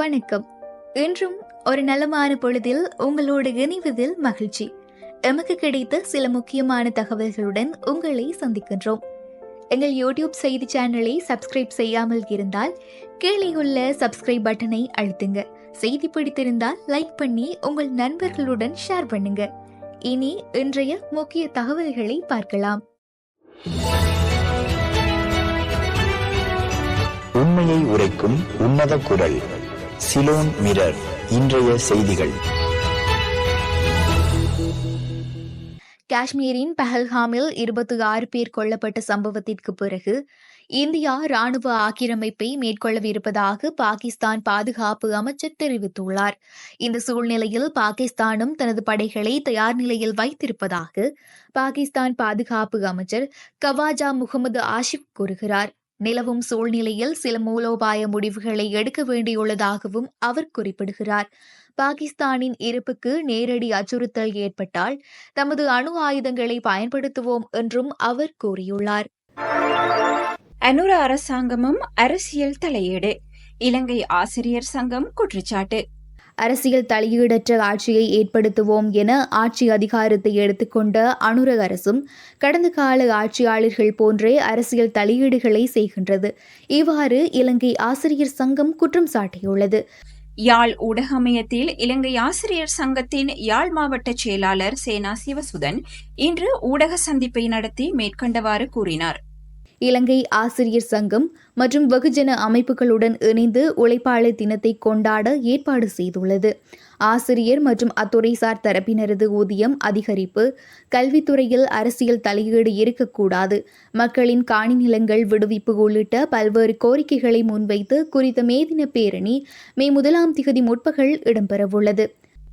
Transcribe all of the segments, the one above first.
வணக்கம். இன்றும் ஒரு நலமான பொழுதில் உங்களோடு இணைவதில் மகிழ்ச்சி. எமக்கு கிடைத்த சில முக்கியமான தகவல்களுடன் உங்களை சந்திக்கின்றோம். எங்கள் யூடியூப் செய்தி சேனலை சப்ஸ்கிரைப் செய்யாமல் இருந்தால் கீழே உள்ள சப்ஸ்கிரைப் பட்டனை அழுத்துங்க. செய்தி பிடித்திருந்தால் லைக் பண்ணி உங்கள் நண்பர்களுடன் ஷேர் பண்ணுங்க. இனி இன்றைய முக்கிய தகவல்களை பார்க்கலாம். உண்மையை உரைக்கும் உன்னத குரல். சிலோன் மிரர் இன்றைய செய்திகள். காஷ்மீரின் பஹல்காமில் இருபத்தி ஆறு பேர் கொல்லப்பட்ட சம்பவத்திற்கு பிறகு இந்தியா ராணுவ ஆக்கிரமிப்பை மேற்கொள்ளவிருப்பதாக பாகிஸ்தான் பாதுகாப்பு அமைச்சர் தெரிவித்துள்ளார். இந்த சூழ்நிலையில் பாகிஸ்தானும் தனது படைகளை தயார் நிலையில் வைத்திருப்பதாக பாகிஸ்தான் பாதுகாப்பு அமைச்சர் கவாஜா முகமது ஆஷிப் கூறுகிறார். நிலவும் சூழ்நிலையில் சில மூலோபாய முடிவுகளை எடுக்க வேண்டியுள்ளதாகவும் அவர் குறிப்பிடுகிறார். பாகிஸ்தானின் இருப்புக்கு நேரடி அச்சுறுத்தல் ஏற்பட்டால் தமது அணு ஆயுதங்களை பயன்படுத்துவோம் என்றும் அவர் கூறியுள்ளார். அனுர அரசாங்கமும் அரசியல் தலையீடு. இலங்கை ஆசிரியர் சங்கம் குற்றச்சாட்டு. அரசியல் தலையீடற்ற ஆட்சியை ஏற்படுத்துவோம் என ஆட்சி அதிகாரத்தை எடுத்துக்கொண்ட அனுரக அரசும் கடந்த கால ஆட்சியாளர்கள் போன்றே அரசியல் தலையீடுகளை செய்கின்றது. இவ்வாறு இலங்கை ஆசிரியர் சங்கம் குற்றம் சாட்டியுள்ளது. யாழ் ஊடகமயத்தில் இலங்கை ஆசிரியர் சங்கத்தின் யாழ் மாவட்ட செயலாளர் சேனா சிவசுதன் இன்று ஊடக சந்திப்பை நடத்தி மேற்கண்டவாறு கூறினார். இலங்கை ஆசிரியர் சங்கம் மற்றும் வெகுஜன அமைப்புகளுடன் இணைந்து உழைப்பாளர் தினத்தை கொண்டாட ஏற்பாடு செய்துள்ளது. ஆசிரியர் மற்றும் அத்துறைசார் தரப்பினரது ஊதியம் அதிகரிப்பு கல்வித்துறையில் அரசியல் தலையீடு இருக்கக்கூடாது மக்களின் காணி நிலங்கள் விடுவிப்பு உள்ளிட்ட பல்வேறு கோரிக்கைகளை முன்வைத்து குறித்த மேதின பேரணி மே முதலாம் திகதி முற்பகல் இடம்பெறவுள்ளது.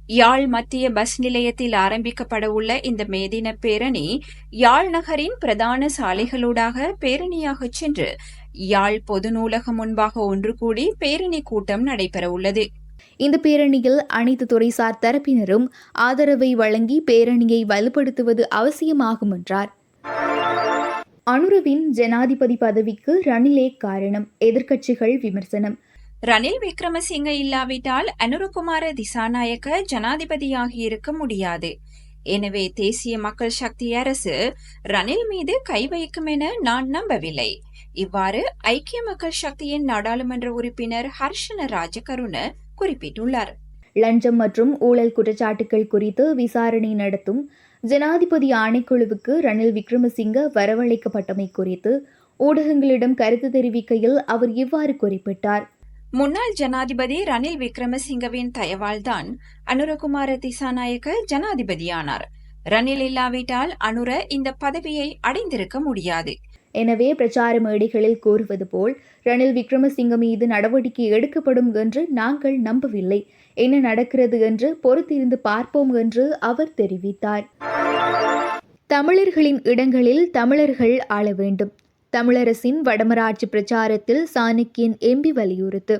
யாழ் மத்திய பஸ் நிலையத்தில் ஆரம்பிக்கப்படவுள்ள இந்த மேதின பேரணி யாழ் நகரின் பிரதான சாலைகளூடாக பேரணியாக சென்று யாழ் பொது நூலகம் முன்பாக ஒன்று கூடி பேரணி கூட்டம் நடைபெறவுள்ளது இந்த பேரணியில் அனைத்து துறைசார் தரப்பினரும் ஆதரவை வழங்கி பேரணியை வலுப்படுத்துவது அவசியமாகும் என்றார். அனுரவின் ஜனாதிபதி பதவிக்கு ரணிலே காரணம் எதிர்க்கட்சிகள் விமர்சனம். ரணில் விக்ரமசிங்க இல்லாவிட்டால் அனுருகுமார திசாநாயக்க ஜனாதிபதியாகி இருக்க முடியாது. எனவே தேசிய மக்கள் சக்தி அரசு ரணில் மீது கை வைக்கும் என நான் நம்பவில்லை. இவ்வாறு ஐக்கிய மக்கள் சக்தியின் நாடாளுமன்ற உறுப்பினர் ஹர்ஷன ராஜகருண குறிப்பிட்டுள்ளார். லஞ்சம் மற்றும் ஊழல் குற்றச்சாட்டுகள் குறித்து விசாரணை நடத்தும் ஜனாதிபதி ஆணைக்குழுவுக்கு ரணில் விக்ரமசிங்க வரவழைக்கப்பட்டமை குறித்து ஊடகங்களிடம் கருத்து தெரிவிக்கையில் அவர் இவ்வாறு குறிப்பிட்டார். முன்னாள் ஜனாதிபதி ரணில் விக்ரமசிங்கவின் தயவால்தான் அனுரகுமார திசாநாயக்க ஜனாதிபதியானார். ரணில் இல்லாவிட்டால் அனுர இந்த பதவியை அடைந்திருக்க முடியாது. எனவே பிரச்சார மேடைகளில் கூறுவது போல் ரணில் விக்ரமசிங்க மீது நடவடிக்கை எடுக்கப்படும் என்று நாங்கள் நம்பவில்லை. என்ன நடக்கிறது என்று பொறுத்திருந்து பார்ப்போம் என்று அவர் தெரிவித்தார். தமிழர்களின் இடங்களில் தமிழர்கள் ஆள வேண்டும். தமிழரசின் வடமராட்சி பிரச்சாரத்தில் சாணக்கியன் எம்பி வலியுறுத்து.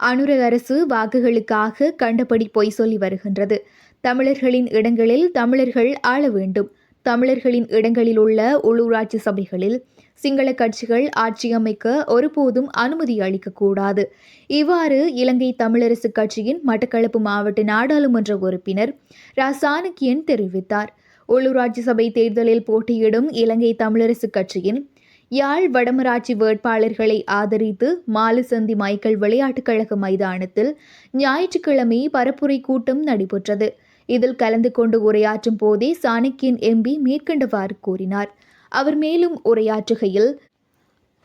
அனுர அரசு வாக்குகளுக்காக கண்டபடி பொய் சொல்லி வருகின்றது. தமிழர்களின் இடங்களில் தமிழர்கள் ஆள வேண்டும். தமிழர்களின் இடங்களில் உள்ள உள்ளூராட்சி சபைகளில் சிங்கள கட்சிகள் ஆட்சி அமைக்க ஒருபோதும் அனுமதி அளிக்கக்கூடாது. இவ்வாறு இலங்கை தமிழரசு கட்சியின் மட்டக்களப்பு மாவட்ட நாடாளுமன்ற உறுப்பினர் ரா. சாணக்கியன் தெரிவித்தார். உள்ளூராட்சி சபை தேர்தலில் போட்டியிடும் இலங்கை தமிழரசு கட்சியின் யாழ் வடமராட்சி வேட்பாளர்களை ஆதரித்து மாலுசந்தி மைக்கேல் விளையாட்டுக் கழக மைதானத்தில் ஞாயிற்றுக்கிழமை பரப்புரை கூட்டம் நடைபெற்றது. இதில் கலந்து கொண்டு உரையாற்றும் போதே சாணக்கியன் எம்பி மேற்கண்டவாறு கூறினார். அவர் மேலும் உரையாற்றுகையில்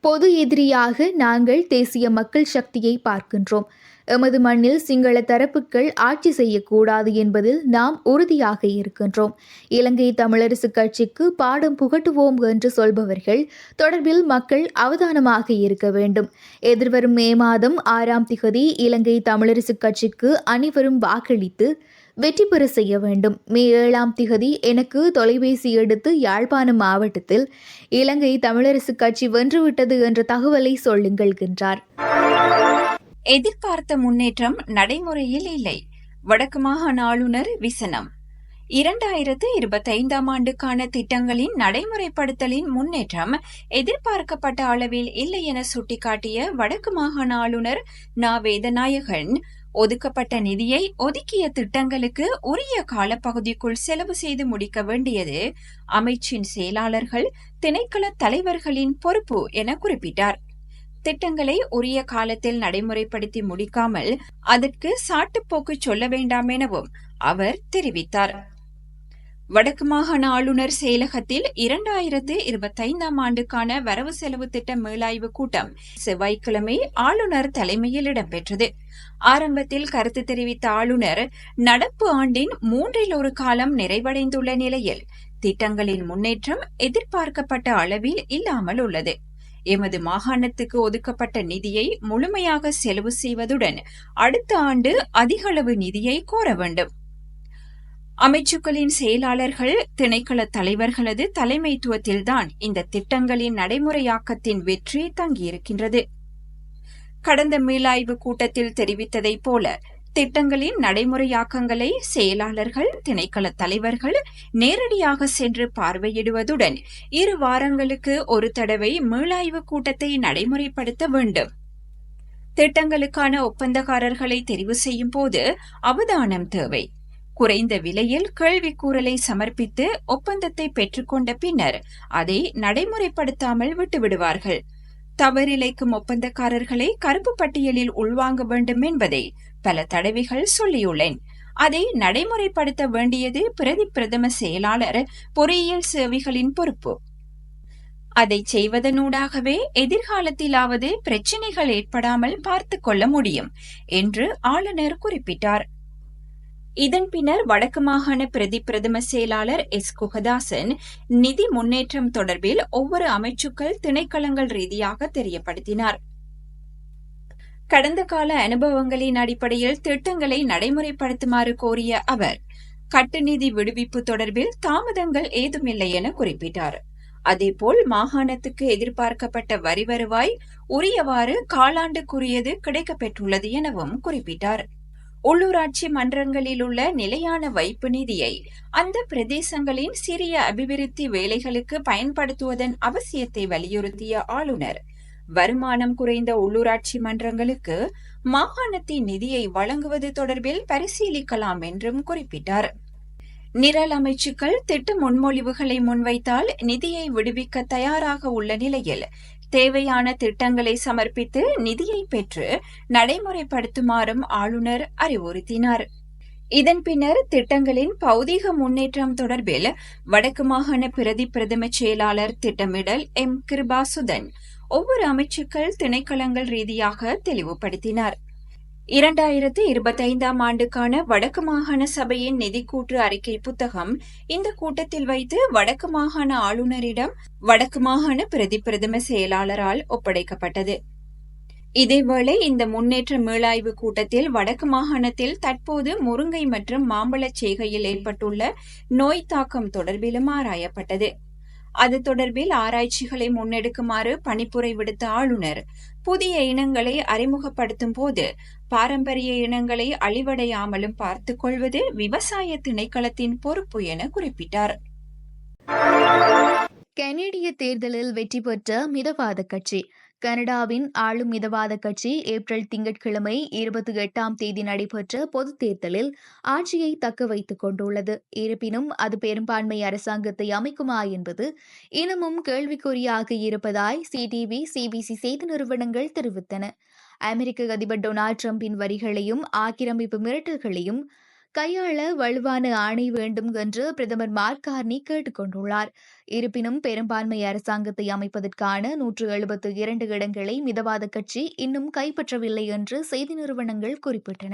பொது எதிரியாக நாங்கள் தேசிய மக்கள் சக்தியை பார்க்கின்றோம். எமது மண்ணில் சிங்கள தரப்புகள் ஆட்சி செய்யக்கூடாது என்பதில் நாம் உறுதியாக இருக்கின்றோம். இலங்கை தமிழரசு கட்சிக்கு பாடம் புகட்டுவோம் என்று சொல்பவர்கள் தொடர்பில் மக்கள் அவதானமாக இருக்க வேண்டும். எதிர்வரும் மே மாதம் ஆறாம் திகதி இலங்கை தமிழரசு கட்சிக்கு அனைவரும் வாக்களித்து வெற்றி பெற செய்ய வேண்டும். மே ஏழாம் திகதி எனக்கு தொலைபேசி எடுத்து யாழ்ப்பாணம் மாவட்டத்தில் இலங்கை தமிழரசு கட்சி வென்றுவிட்டது என்ற தகவலை சொல்லுங்கள் என்றார். எதிர்பார்த்த முன்னேற்றம் நடைமுறையில் இல்லை. வடக்கு மாகாண ஆளுநர் விசனம். இரண்டாயிரத்து இருபத்தைந்தாம் ஆண்டுக்கான திட்டங்களின் நடைமுறைப்படுத்தலின் முன்னேற்றம் எதிர்பார்க்கப்பட்ட அளவில் இல்லை என சுட்டிக்காட்டிய வடக்கு மாகாண ஆளுநர் நா. வேதநாயகன் ஒதுக்கப்பட்ட நிதியை ஒதுக்கிய திட்டங்களுக்கு உரிய காலப்பகுதிக்குள் செலவு செய்து முடிக்க வேண்டியது அமைச்சின் செயலாளர்கள் திணைக்கள தலைவர்களின் பொறுப்பு என குறிப்பிட்டார். திட்டங்களை உரிய காலத்தில் நடைமுறைப்படுத்தி முடிக்காமல் அதற்கு சாட்டுப்போக்கு சொல்ல வேண்டாம் எனவும் அவர் தெரிவித்தார். வடக்கு மாகாண ஆளுநர் செயலகத்தில் இரண்டாயிரத்து இருபத்தைந்தாம் ஆண்டுக்கான வரவு செலவு திட்ட மேலாய்வு கூட்டம் செவ்வாய்க்கிழமை ஆளுநர் தலைமையில் இடம்பெற்றது. ஆரம்பத்தில் கருத்து தெரிவித்த ஆளுநர் நடப்பு ஆண்டின் மூன்றில் ஒரு காலம் நிறைவடைந்துள்ள நிலையில் திட்டங்களின் முன்னேற்றம் எதிர்பார்க்கப்பட்ட அளவில் இல்லாமல் உள்ளது. எமது மாகாணத்துக்கு ஒதுக்கப்பட்ட நிதியை முழுமையாக செலவு செய்வதுடன் அடுத்த ஆண்டு அதிகளவு நிதியை கோர வேண்டும். அமைச்சுக்களின் செயலாளர்கள் திணைக்கள தலைவர்களது தலைமைத்துவத்தில்தான் இந்த திட்டங்களின் நடைமுறையாக்கத்தின் வெற்றி தங்கியிருக்கின்றது. கடந்த மீளாய்வு கூட்டத்தில் தெரிவித்ததைப் போல திட்டங்களின் நடைமுறையாக்கங்களை செயலாளர்கள் திணைக்கள தலைவர்கள் நேரடியாக சென்று பார்வையிடுவதுடன் இரு வாரங்களுக்கு ஒரு தடவை மீளாய்வு கூட்டத்தை நடைமுறைப்படுத்த வேண்டும். திட்டங்களுக்கான ஒப்பந்தக்காரர்களை தெரிவு செய்யும் போது அவதானம் தேவை. குறைந்த விலையில் கேள்விக்கூறலை சமர்ப்பித்து ஒப்பந்தத்தை பெற்றுக்கொண்ட பின்னர் அதை நடைமுறைப்படுத்தாமல் விட்டுவிடுவார்கள். தவறிழைக்கும் ஒப்பந்தக்காரர்களை கருப்பு பட்டியலில் உள்வாங்க வேண்டும் என்பதை பல தடவைகள் சொல்லியுள்ளேன். அதை நடைமுறைப்படுத்த வேண்டியது பிரதி பிரதம செயலாளர் பொறியியல் சேவைகளின் பொறுப்பு. அதை செய்வதனூடாகவே எதிர்காலத்திலாவது பிரச்சினைகள் ஏற்படாமல் பார்த்து கொள்ள முடியும் என்று ஆளுநர் குறிப்பிட்டார். இதன் பின்னர் வடக்கு மாகாண பிரதி பிரதம செயலாளர் எஸ் குகதாசன் நிதி முன்னேற்றம் தொடர்பில் ஒவ்வொரு அமைச்சுக்கள் திணைக்களங்கள் ரீதியாக தெரியப்படுத்தினார். கடந்த கால அனுபவங்களின் அடிப்படையில் திட்டங்களை நடைமுறைப்படுத்துமாறு கோரிய அவர் கட்டுநிதி விடுவிப்பு தொடர்பில் தாமதங்கள் ஏதுமில்லை என குறிப்பிட்டார். அதேபோல் மாகாணத்துக்கு எதிர்பார்க்கப்பட்ட வரி வருவாய் உரியவாறு காலாண்டுக்குரியது கிடைக்கப்பெற்றுள்ளது எனவும் குறிப்பிட்டார். உள்ளூராட்சி மன்றங்களில் உள்ள நிலையான வைப்பு நிதியை அந்த பிரதேசங்களின் சிறிய அபிவிருத்தி வேலைகளுக்கு பயன்படுத்துவதன் அவசியத்தை வலியுறுத்திய ஆளுநர் வருமானம் குறைந்த உள்ளூராட்சி மன்றங்களுக்கு மாகாணத்தின் நிதியை வழங்குவது தொடர்பில் பரிசீலிக்கலாம் என்றும் குறிப்பிட்டார். நிரல் அமைச்சுக்கள் திட்ட முன்மொழிவுகளை முன்வைத்தால் நிதியை விடுவிக்க தயாராக உள்ள நிலையில் தேவையான திட்டங்களை சமர்ப்பித்து நிதியை பெற்று நடைமுறைப்படுத்துமாறும் ஆளுநர் அறிவுறுத்தினார். இதன் பின்னர் திட்டங்களின் பௌதீக முன்னேற்றம் தொடர்பில் வடக்கு மாகாண பிரதி பிரதம செயலாளர் திட்டமிடல் எம் கிருபாசுதன் ஒவ்வொரு அமைச்சுக்கள் திணைக்களங்கள் ரீதியாக தெளிவுபடுத்தினார். இரண்டாயிரத்து இருபத்தைந்தாம் ஆண்டுக்கான வடக்கு மாகாண சபையின் நிதிக்கூற்று அறிக்கை புத்தகம் இந்த கூட்டத்தில் வைத்து வடக்கு மாகாண ஆளுநரிடம் வடக்கு மாகாண பிரதி பிரதம செயலாளரால் ஒப்படைக்கப்பட்டது. இதேவேளை இந்த முன்னேற்ற மீளாய்வு கூட்டத்தில் வடக்கு மாகாணத்தில் தற்போது முருங்கை மற்றும் மாம்பழச் செய்கையில் ஏற்பட்டுள்ள நோய் தாக்கம் தொடர்பிலும் ஆராயப்பட்டது. அது தொடர்பில் ஆராய்ச்சிகளை முன்னெடுக்குமாறு பணிப்புரை விடுத்த ஆளுநர். புதிய இனங்களை அறிமுகப்படுத்தும் போது பாரம்பரிய இனங்களை அழிவடையாமலும் பார்த்துக் கொள்வது விவசாய திணைக்களத்தின் பொறுப்பு என குறிப்பிட்டார். கனேடிய தேர்தலில் வெற்றி பெற்ற மிதவாத கட்சி கனடாவின் ஆளும் மிதவாத கட்சி ஏப்ரல் திங்கட்கிழமை இருபத்தி எட்டாம் தேதி நடைபெற்ற பொதுத் தேர்தலில் ஆட்சியை தக்க வைத்துக் கொண்டுள்ளது. இருப்பினும் அது பெரும்பான்மை அரசாங்கத்தை அமைக்குமா என்பது இன்னமும் கேள்விக்குறியாக இருப்பதாய் சிடிவி சிபிசி செய்தி நிறுவனங்கள் தெரிவித்தன. அமெரிக்க அதிபர் டொனால்ட் ட்ரம்பின் வரிகளையும் ஆக்கிரமிப்பு மிரட்டல்களையும் கையாள வலுவான ஆணை வேண்டும் என்று பிரதமர் மார்க் கார்னி கேட்டுக்கொண்டுள்ளார் இருப்பினும் பெரும்பான்மை அரசாங்கத்தை அமைப்பதற்கான நூற்று எழுபத்து இரண்டு இடங்களை மிதவாத கட்சி இன்னும் கைப்பற்றவில்லை என்று செய்தி நிறுவனங்கள் குறிப்பிட்டன.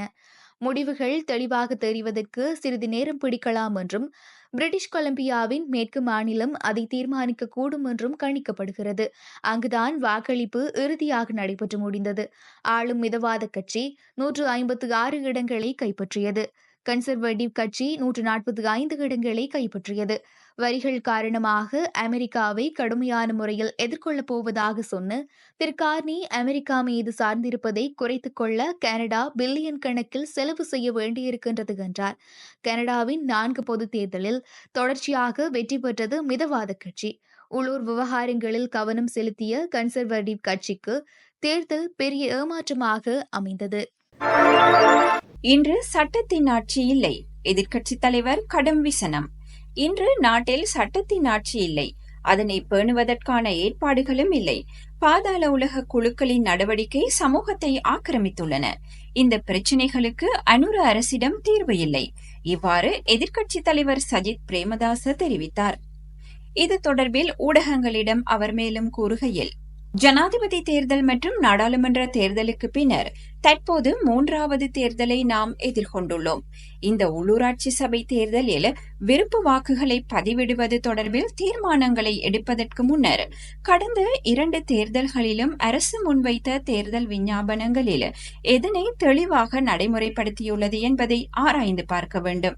முடிவுகள் தெளிவாக தெரிவதற்கு சிறிது நேரம் பிடிக்கலாம் என்றும் பிரிட்டிஷ் கொலம்பியாவின் மேற்கு மாநிலம் அதை தீர்மானிக்கக்கூடும் என்றும் கணிக்கப்படுகிறது. அங்குதான் வாக்களிப்பு இறுதியாக நடைபெற்று முடிந்தது. ஆளும் மிதவாத கட்சி நூற்று ஐம்பத்து ஆறு இடங்களை கைப்பற்றியது. கன்சர்வேட்டிவ் கட்சி நூற்று நாற்பத்தி ஐந்து இடங்களை கைப்பற்றியது. வரிகள் காரணமாக அமெரிக்காவை கடுமையான முறையில் எதிர்கொள்ளப் போவதாக சொன்ன திரு கார்னி அமெரிக்கா மீது சார்ந்திருப்பதை குறைத்துக் கொள்ள கனடா பில்லியன் கணக்கில் செலவு செய்ய வேண்டியிருக்கின்றது என்றார். கனடாவின் நான்கு பொதுத் தேர்தலில் தொடர்ச்சியாக வெற்றி பெற்றது மிதவாத கட்சி. உள்ளூர் விவகாரங்களில் கவனம் செலுத்திய கன்சர்வேட்டிவ் கட்சிக்கு தேர்தல் பெரிய ஏமாற்றமாக அமைந்தது. இன்று சட்டத்தின் ஆட்சி இல்லை. எதிர்க்கட்சித் தலைவர் கடும் விசனம். இன்று நாட்டில் சட்டத்தின் ஆட்சி இல்லை. அதனை பேணுவதற்கான ஏற்பாடுகளும் இல்லை. பாதாள உலக குழுக்களின் நடவடிக்கை சமூகத்தை ஆக்கிரமித்துள்ளன. இந்த பிரச்சினைகளுக்கு அனுர அரசிடம் தீர்வு இல்லை. இவ்வாறு எதிர்க்கட்சித் தலைவர் சஜித் பிரேமதாச தெரிவித்தார். இது தொடர்பில் ஊடகங்களிடம் அவர் மேலும் கூறுகையில் ஜனாதிபதி தேர்தல் மற்றும் நாடாளுமன்ற தேர்தலுக்கு பின்னர் தற்போது மூன்றாவது தேர்தலை நாம் எதிர்கொண்டுள்ளோம். இந்த உள்ளூராட்சி சபை தேர்தலில் விருப்பு வாக்குகளை பதிவிடுவது தொடர்பில் தீர்மானங்களை எடுப்பதற்கு முன்னர் கடந்த இரண்டு தேர்தல்களிலும் அரசு முன்வைத்த தேர்தல் விஞ்ஞாபனங்களில் எதனை தெளிவாக நடைமுறைப்படுத்தியுள்ளது என்பதை ஆராய்ந்து பார்க்க வேண்டும்.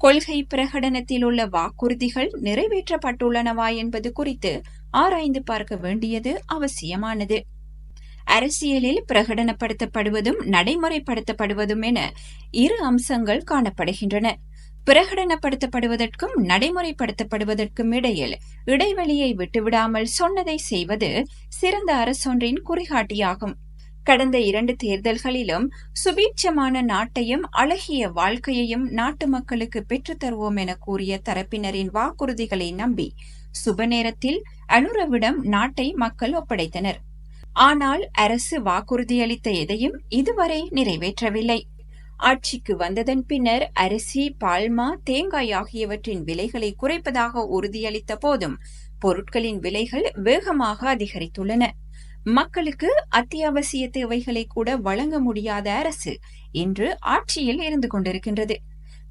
கொள்கை பிரகடனத்தில் உள்ள வாக்குறுதிகள் நிறைவேற்றப்பட்டுள்ளனவா என்பது குறித்து ஆராய்ந்து பார்க்க வேண்டியது அவசியமானது. அரசியலில் பிரகடனப்படுத்தப்படுவதும் நடைமுறைப்படுத்தப்படுவதும் என இரு அம்சங்கள் காணப்படுகின்றன. பிரகடனப்படுத்தப்படுவதற்கும் நடைமுறைப்படுத்தப்படுவதற்கும் இடையில் இடைவெளியை விட்டுவிடாமல் சொன்னதை செய்வது சிறந்த அரசொன்றின் குறிகாட்டியாகும். கடந்த இரண்டு தேர்தல்களிலும் சுபீட்சமான நாட்டையும் அழகிய வாழ்க்கையையும் நாட்டு மக்களுக்கு பெற்றுத் தருவோம் என கூறிய தரப்பினரின் வாக்குறுதிகளை நம்பி சுப நேரத்தில் அனுரவிடம் நாட்டை மக்கள் ஒப்படைத்தனர். ஆனால் அரசு வாக்குறுதியளித்த எதையும் இதுவரை நிறைவேற்றவில்லை. ஆட்சிக்கு வந்ததன் பின்னர் அரிசி பால்மா தேங்காய் ஆகியவற்றின் விலைகளை குறைப்பதாக உறுதியளித்த போதும் பொருட்களின் விலைகள் வேகமாக அதிகரித்துள்ளன. மக்களுக்கு அத்தியாவசிய தேவைகளை கூட வழங்க முடியாத அரசு இன்று ஆட்சியில் இருந்து கொண்டிருக்கின்றது.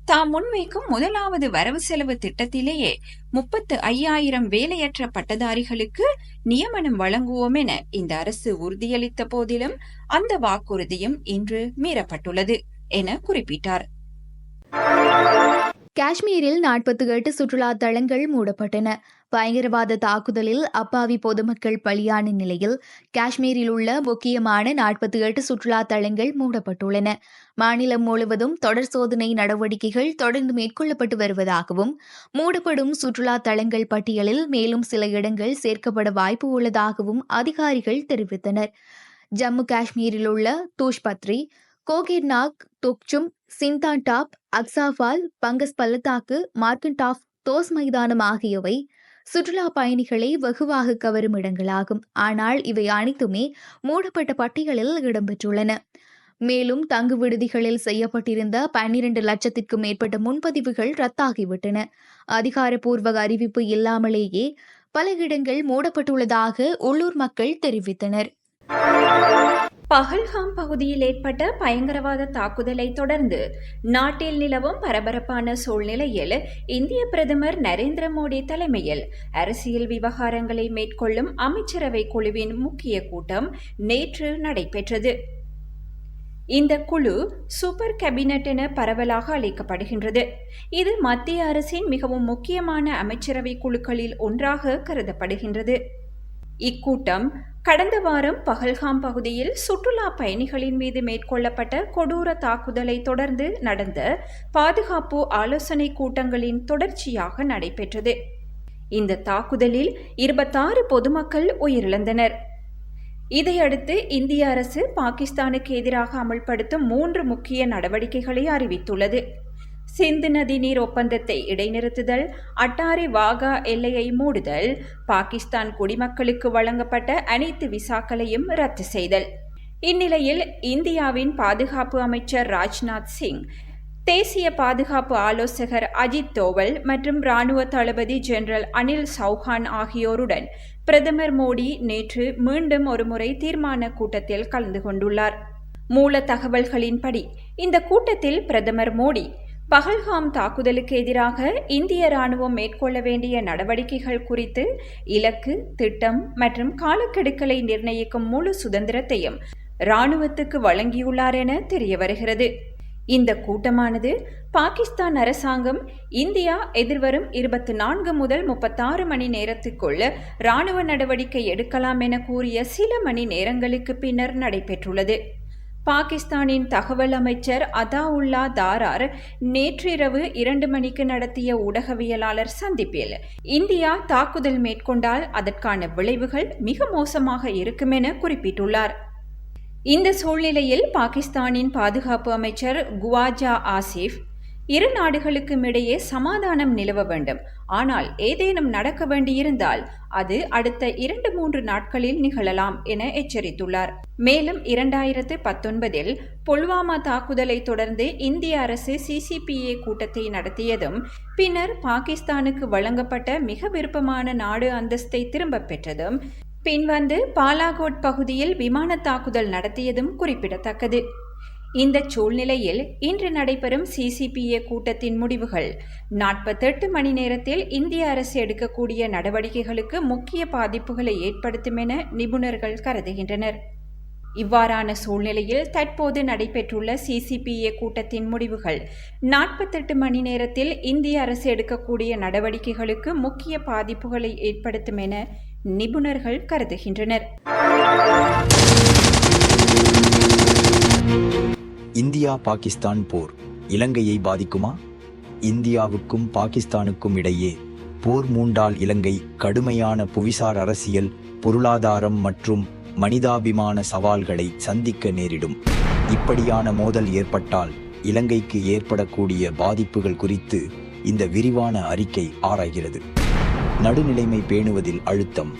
தாம் முன்வைக்கும் முதலாவது வரவு செலவு திட்டத்திலேயே முப்பத்து ஐயாயிரம் வேலையற்ற பட்டதாரிகளுக்கு நியமனம் வழங்குவோம் என இந்த அரசு உறுதியளித்த போதிலும் அந்த வாக்குறுதியும் இன்று மீறப்பட்டுள்ளது என குறிப்பிட்டார். காஷ்மீரில் நாற்பத்தி எட்டு சுற்றுலா தலங்கள் மூடப்பட்டன. பயங்கரவாத தாக்குதலில் அப்பாவி பொதுமக்கள் பலியான நிலையில் காஷ்மீரில் உள்ள முக்கியமான நாற்பத்தி எட்டு சுற்றுலா தலங்கள் மூடப்பட்டுள்ளன. மாநிலம் முழுவதும் தொடர் சோதனை நடவடிக்கைகள் தொடர்ந்து மேற்கொள்ளப்பட்டு வருவதாகவும் மூடப்படும் சுற்றுலா தலங்கள் பட்டியலில் மேலும் சில இடங்கள் சேர்க்கப்பட வாய்ப்பு உள்ளதாகவும் அதிகாரிகள் தெரிவித்தனர். ஜம்மு காஷ்மீரில் உள்ள தூஷ்பத்ரி கோகிர்நாக் தொக்சும் சிந்தான் டாப் அக்சாஃபால் பங்கஸ் பள்ளத்தாக்கு மார்க்கன்டாப் தோஸ் மைதானம் ஆகியவை சுற்றுலா பயணிகளை வெகுவாக கவரும் இடங்களாகும். ஆனால் இவை அனைத்துமே மூடப்பட்ட பட்டியலில் இடம்பெற்றுள்ளன. மேலும் தங்கு விடுதிகளில் செய்யப்பட்டிருந்த பன்னிரண்டு லட்சத்திற்கும் மேற்பட்ட முன்பதிவுகள் ரத்தாகிவிட்டன. அதிகாரப்பூர்வ அறிவிப்பு இல்லாமலேயே பல இடங்கள் மூடப்பட்டுள்ளதாக உள்ளூர் மக்கள் தெரிவித்தனர். பஹல்காம் பகுதியில் ஏற்பட்ட பயங்கரவாத தாக்குதலை தொடர்ந்து நாட்டில் நிலவும் பரபரப்பான சூழ்நிலையில் இந்திய பிரதமர் நரேந்திர மோடி தலைமையில் அரசியல் விவகாரங்களை மேற்கொள்ளும் அமைச்சரவை குழுவின் முக்கிய கூட்டம் நேற்று நடைபெற்றது. இந்த குழு சூப்பர் கேபினட் என பரவலாக அழைக்கப்படுகின்றது. இது மத்திய அரசின் மிகவும் முக்கியமான அமைச்சரவை குழுக்களில் ஒன்றாக கருதப்படுகின்றது. இக்கூட்டம் கடந்த வாரம் பகல்காம் பகுதியில் சுற்றுலா பயணிகளின் மீது மேற்கொள்ளப்பட்ட கொடூர தாக்குதலை தொடர்ந்து நடந்த பாதுகாப்பு ஆலோசனை கூட்டங்களின் தொடர்ச்சியாக நடைபெற்றது. இந்த தாக்குதலில் இருபத்தாறு பொதுமக்கள் உயிரிழந்தனர். இதையடுத்து இந்திய அரசு பாகிஸ்தானுக்கு எதிராக அமல்படுத்தும் மூன்று முக்கிய நடவடிக்கைகளை அறிவித்துள்ளது. சிந்து நதி நீர் ஒப்பந்தத்தை இடைநிறுத்துதல் அட்டாரி வாகா எல்லையை மூடுதல் பாகிஸ்தான் குடிமக்களுக்கு வழங்கப்பட்ட அனைத்து விசாக்களையும் ரத்து செய்தல். இந்நிலையில் இந்தியாவின் பாதுகாப்பு அமைச்சர் ராஜ்நாத் சிங் தேசிய பாதுகாப்பு ஆலோசகர் அஜித் தோவல் மற்றும் ராணுவ தளபதி ஜெனரல் அனில் சௌஹான் ஆகியோருடன் பிரதமர் மோடி நேற்று மீண்டும் ஒருமுறை தீர்மான கூட்டத்தில் கலந்து கொண்டுள்ளார். மூல தகவல்களின்படி இந்த கூட்டத்தில் பிரதமர் மோடி பகல்காம் தாக்குதலுக்கு எதிராக இந்திய ராணுவம் மேற்கொள்ள வேண்டிய நடவடிக்கைகள் குறித்து இலக்கு திட்டம் மற்றும் காலக்கெடுக்களை நிர்ணயிக்கும் முழு சுதந்திரத்தையும் ராணுவத்துக்கு வழங்கியுள்ளார் என தெரிய வருகிறது. இந்த கூட்டமானது பாகிஸ்தான் அரசாங்கம் இந்தியா எதிர்வரும் இருபத்தி நான்கு முதல் முப்பத்தாறு மணி நேரத்துக்குள் இராணுவ நடவடிக்கை எடுக்கலாம் என கூறிய சில மணி நேரங்களுக்கு பின்னர் நடைபெற்றுள்ளது. பாகிஸ்தானின் தகவல் அமைச்சர் அதாவுல்லா தாரார் நேற்றிரவு இரண்டு மணிக்கு நடத்திய ஊடகவியலாளர் சந்திப்பில் இந்தியா தாக்குதல் மேற்கொண்டால் அதற்கான விளைவுகள் மிக மோசமாக இருக்கும் என குறிப்பிட்டுள்ளார். இந்த சூழ்நிலையில் பாகிஸ்தானின் பாதுகாப்பு அமைச்சர் குவாஜா ஆசிஃப் இரு நாடுகளுக்கும் இடையே சமாதானம் நிலவ வேண்டும். ஆனால் ஏதேனும் நடக்க வேண்டியிருந்தால் அது அடுத்த இரண்டு மூன்று நாட்களில் நிகழலாம் என எச்சரித்துள்ளார். மேலும் இரண்டாயிரத்து பத்தொன்பதில் புல்வாமா தாக்குதலை தொடர்ந்து இந்திய அரசு சிசிபிஏ கூட்டத்தை நடத்தியதும் பின்னர் பாகிஸ்தானுக்கு வழங்கப்பட்ட மிக விருப்பமான நாடு அந்தஸ்தை திரும்பப் பெற்றதும் பின்வந்து பாலாகோட் பகுதியில் விமான தாக்குதல் நடத்தியதும் குறிப்பிடத்தக்கது. இந்த சூழ்நிலையில் இன்று நடைபெறும் சிசிபிஏ கூட்டத்தின் முடிவுகள். நாற்பத்தெட்டு மணி நேரத்தில் இந்திய அரசு எடுக்கக்கூடிய நடவடிக்கைகளுக்கு முக்கிய பாதிப்புகளை ஏற்படுத்தும் என நிபுணர்கள் கருதுகின்றனர். இவ்வாறான சூழ்நிலையில் தற்போது நடைபெற்றுள்ள சிசிபிஏ கூட்டத்தின் முடிவுகள். நாற்பத்தெட்டு மணி நேரத்தில் இந்திய அரசு எடுக்கக்கூடிய நடவடிக்கைகளுக்கு முக்கிய பாதிப்புகளை ஏற்படுத்தும் என நிபுணர்கள் கருதுகின்றனர். இந்தியா பாகிஸ்தான் போர். இலங்கையை பாதிக்குமா? இந்தியாவுக்கும் பாகிஸ்தானுக்கும் இடையே போர் மூண்டால் இலங்கை கடுமையான புவிசார் அரசியல் பொருளாதாரம் மற்றும் மனிதாபிமான சவால்களை சந்திக்க நேரிடும். இப்படியான மோதல் ஏற்பட்டால் இலங்கைக்கு ஏற்படக்கூடிய பாதிப்புகள் குறித்து இந்த விரிவான அறிக்கை ஆராய்கிறது. நடுநிலைமை பேணுவதில் அழுத்தம்.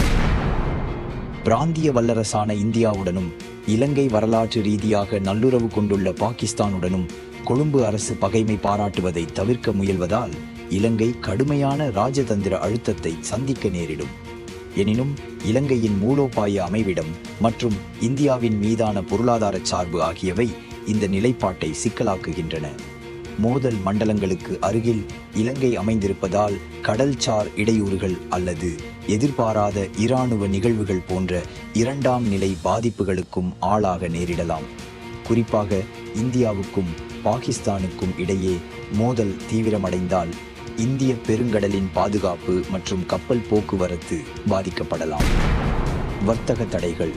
பிராந்திய வல்லரசான இந்தியாவுடனும் இலங்கை வரலாற்று ரீதியாக நல்லுறவு கொண்டுள்ள பாகிஸ்தானுடனும் கொழும்பு அரசு பகைமை பாராட்டுவதை தவிர்க்க முயல்வதால் இலங்கை கடுமையான ராஜதந்திர அழுத்தத்தை சந்திக்க நேரிடும். எனினும் இலங்கையின் மூலோபாய அமைவிடம் மற்றும் இந்தியாவின் மீதான பொருளாதார சார்பு ஆகியவை இந்த நிலைப்பாட்டை சிக்கலாக்குகின்றன. மோதல் மண்டலங்களுக்கு அருகில் இலங்கை அமைந்திருப்பதால் கடல்சார் இடையூறுகள் அல்லது எதிர்பாராத இராணுவ நிகழ்வுகள் போன்ற இரண்டாம் நிலை பாதிப்புகளுக்கும் ஆளாக நேரிடலாம். குறிப்பாக இந்தியாவுக்கும் பாகிஸ்தானுக்கும் இடையே மோதல் தீவிரமடைந்தால் இந்திய பெருங்கடலின் பாதுகாப்பு மற்றும் கப்பல் போக்குவரத்து பாதிக்கப்படலாம். வர்த்தக தடைகள்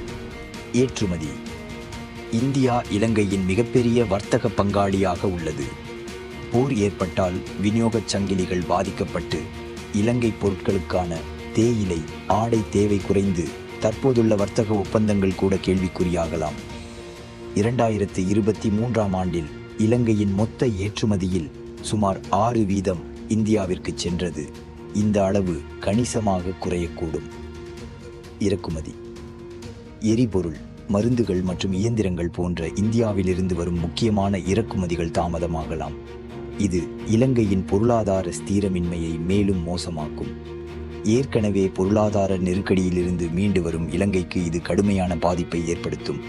ஏற்றுமதி. இந்தியா இலங்கையின் மிகப்பெரிய வர்த்தக பங்காளியாக உள்ளது. போர் ஏற்பட்டால் விநியோகச் சங்கிலிகள் பாதிக்கப்பட்டு இலங்கை பொருட்களுக்கான தேயிலை ஆடை தேவை குறைந்து தற்போதுள்ள வர்த்தக ஒப்பந்தங்கள் கூட கேள்விக்குறியாகலாம். இரண்டாயிரத்து இருபத்தி மூன்றாம் ஆண்டில் இலங்கையின் மொத்த ஏற்றுமதியில் சுமார் ஆறு வீதம் இந்தியாவிற்கு சென்றது. இந்த அளவு கணிசமாக குறையக்கூடும். இறக்குமதி. எரிபொருள் மருந்துகள் மற்றும் இயந்திரங்கள் போன்ற இந்தியாவிலிருந்து வரும் முக்கியமான இறக்குமதிகள் தாமதமாகலாம். இது இலங்கையின் பொருளாதார ஸ்தீரமின்மையை மேலும் மோசமாக்கும். ஏற்கனவே பொருளாதார நெருக்கடியிலிருந்து மீண்டு வரும் இலங்கைக்கு இது கடுமையான பாதிப்பை ஏற்படுத்தும்.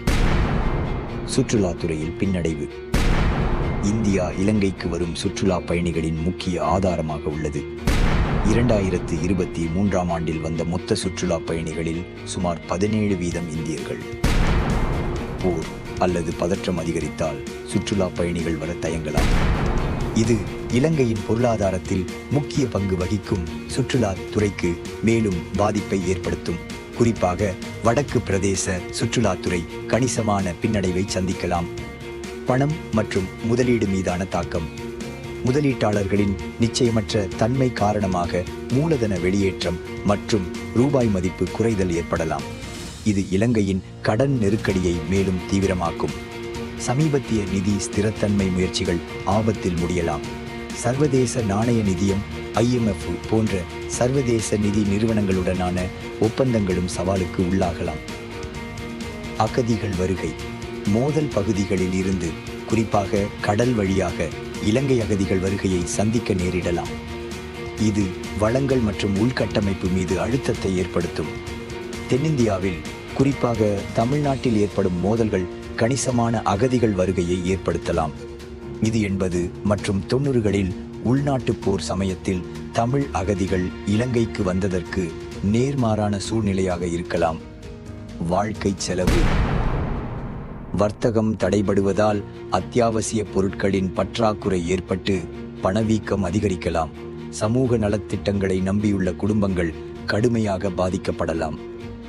சுற்றுலாத்துறையில் பின்னடைவு. இந்தியா இலங்கைக்கு வரும் சுற்றுலா பயணிகளின் முக்கிய ஆதாரமாக உள்ளது. இரண்டாயிரத்து இருபத்தி மூன்றாம் ஆண்டில் வந்த மொத்த சுற்றுலா பயணிகளில் சுமார் பதினேழு வீதம் இந்தியர்கள். போர் அல்லது பதற்றம் அதிகரித்தால் சுற்றுலா பயணிகள் வர தயங்கலாம். இது இலங்கையின் பொருளாதாரத்தில் முக்கிய பங்கு வகிக்கும் சுற்றுலா துறைக்கு மேலும் பாதிப்பை ஏற்படுத்தும். குறிப்பாக வடக்கு பிரதேச சுற்றுலாத்துறை கணிசமான பின்னடைவை சந்திக்கலாம். பணம் மற்றும் முதலீடு மீதான தாக்கம். முதலீட்டாளர்களின் நிச்சயமற்ற தன்மை காரணமாக மூலதன வெளியேற்றம் மற்றும் ரூபாய் மதிப்பு குறைதல் ஏற்படலாம். இது இலங்கையின் கடன் நெருக்கடியை மேலும் தீவிரமாக்கும். சமீபத்திய நிதி ஸ்திரத்தன்மை முயற்சிகள் ஆபத்தில் முடியலாம். சர்வதேச நாணய நிதியம் ஐஎம்எஃப் போன்ற சர்வதேச நிதி நிறுவனங்களுடனான ஒப்பந்தங்களும் சவாலுக்கு உள்ளாகலாம். அகதிகள் வருகை. மோதல் பகுதிகளில் இருந்து குறிப்பாக கடல் வழியாக இலங்கை அகதிகள் வருகையை சந்திக்க நேரிடலாம். இது வளங்கள் மற்றும் உள்கட்டமைப்பு மீது அழுத்தத்தை ஏற்படுத்தும். தென்னிந்தியாவில் குறிப்பாக தமிழ்நாட்டில் ஏற்படும் மோதல்கள் கணிசமான அகதிகள் வருகையை ஏற்படுத்தலாம். இது என்பது மற்றும் தொண்ணூறுகளில் உள்நாட்டுப் போர் சமயத்தில் தமிழ் அகதிகள் இலங்கைக்கு வந்ததற்கு நேர்மாறான சூழ்நிலையாக இருக்கலாம். வாழ்க்கை செலவு. வர்த்தகம் தடைபடுவதால் அத்தியாவசிய பொருட்களின் பற்றாக்குறை ஏற்பட்டு பணவீக்கம் அதிகரிக்கலாம். சமூக நலத்திட்டங்களை நம்பியுள்ள குடும்பங்கள் கடுமையாக பாதிக்கப்படலாம்.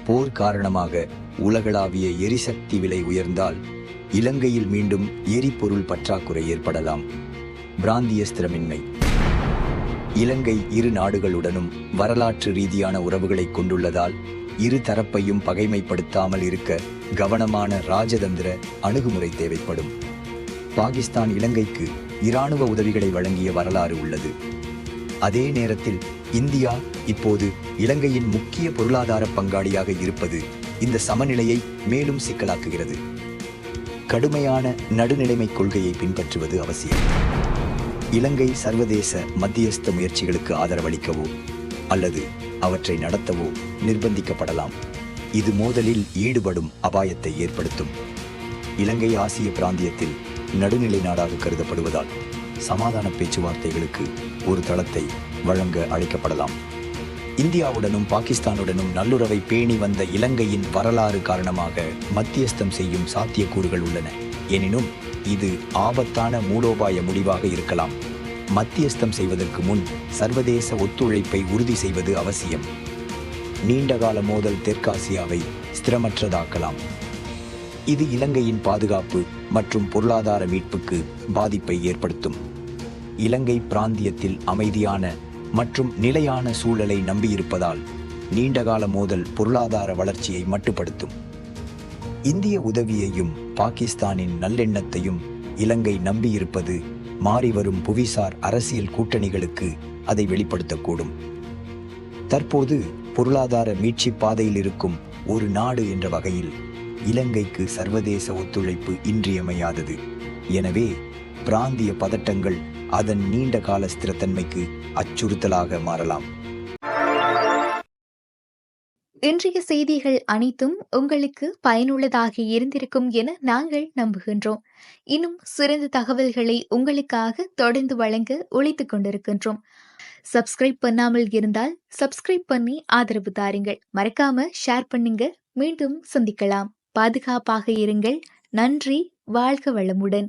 போர் காரணமாக உலகளாவிய எரிசக்தி விலை உயர்ந்தால் இலங்கையில் மீண்டும் எரிபொருள் பற்றாக்குறை ஏற்படலாம். பிராந்திய ஸ்திரமின்மை. இலங்கை இரு நாடுகளுடனும் வரலாற்று ரீதியான உறவுகளை கொண்டுள்ளதால் இரு தரப்பையும் பகைமைப்படுத்தாமல் இருக்க கவனமான ராஜதந்திர அணுகுமுறை தேவைப்படும். பாகிஸ்தான் இலங்கைக்கு இராணுவ உதவிகளை வழங்கிய வரலாறு உள்ளது. அதே நேரத்தில் இந்தியா இப்போது இலங்கையின் முக்கிய பொருளாதார பங்காளியாக இருப்பது இந்த சமநிலையை மேலும் சிக்கலாக்குகிறது. கடுமையான நடுநிலைமை கொள்கையை பின்பற்றுவது அவசியம். இலங்கை சர்வதேச மத்தியஸ்த முயற்சிகளுக்கு ஆதரவளிக்கவோ அல்லது அவற்றை நடத்தவோ நிர்பந்திக்கப்படலாம். இது மோதலில் ஈடுபடும் அபாயத்தை ஏற்படுத்தும். இலங்கை ஆசிய பிராந்தியத்தில் நடுநிலை நாடாக கருதப்படுவதால் சமாதான பேச்சுவார்த்தைகளுக்கு ஒரு தளத்தை வழங்க அழைக்கப்படலாம். இந்தியாவுடனும் பாகிஸ்தானுடனும் நல்லுறவை பேணி வந்த இலங்கையின் வரலாறு காரணமாக மத்தியஸ்தம் செய்யும் சாத்தியக்கூறுகள் உள்ளன. எனினும் இது ஆபத்தான மூலோபாய முடிவாக இருக்கலாம். மத்தியஸ்தம் செய்வதற்கு முன் சர்வதேச ஒத்துழைப்பை உறுதி செய்வது அவசியம். நீண்டகால மோதல் தெற்காசியாவை ஸ்திரமற்றதாக்கலாம். இது இலங்கையின் பாதுகாப்பு மற்றும் பொருளாதார மீட்புக்கு பாதிப்பை ஏற்படுத்தும். இலங்கை பிராந்தியத்தில் அமைதியான மற்றும் நிலையான சூழலை நம்பியிருப்பதால் நீண்டகால மோதல் பொருளாதார வளர்ச்சியை மட்டுப்படுத்தும். இந்திய உதவியையும் பாகிஸ்தானின் நல்லெண்ணத்தையும் இலங்கை நம்பியிருப்பது மாறிவரும் புவிசார் அரசியல் கூட்டணிகளுக்கு அதை வெளிப்படுத்தக்கூடும். தற்போது பொருளாதார மீட்சி பாதையில் இருக்கும் ஒரு நாடு என்ற வகையில் இலங்கைக்கு சர்வதேச ஒத்துழைப்பு இன்றியமையாதது. எனவே பிராந்திய பதட்டங்கள் அதன் நீண்ட கால ஸ்திரத்தன்மைக்கு அச்சுறுத்தலாக மாறலாம். இன்றைய செய்திகள் அனைத்தும் உங்களுக்கு பயனுள்ளதாக இருந்திருக்கும் என நாங்கள் நம்புகின்றோம். இன்னும் சிறந்த தகவல்களை உங்களுக்காக தொடர்ந்து வழங்க ஒழித்துக் கொண்டிருக்கின்றோம். சப்ஸ்கிரைப் பண்ணாமல் இருந்தால் சப்ஸ்கிரைப் பண்ணி ஆதரவு தாருங்கள். மறக்காம ஷேர் பண்ணுங்க. மீண்டும் சந்திக்கலாம். பாதுகாப்பாக இருங்கள். நன்றி. வாழ்க வளமுடன்.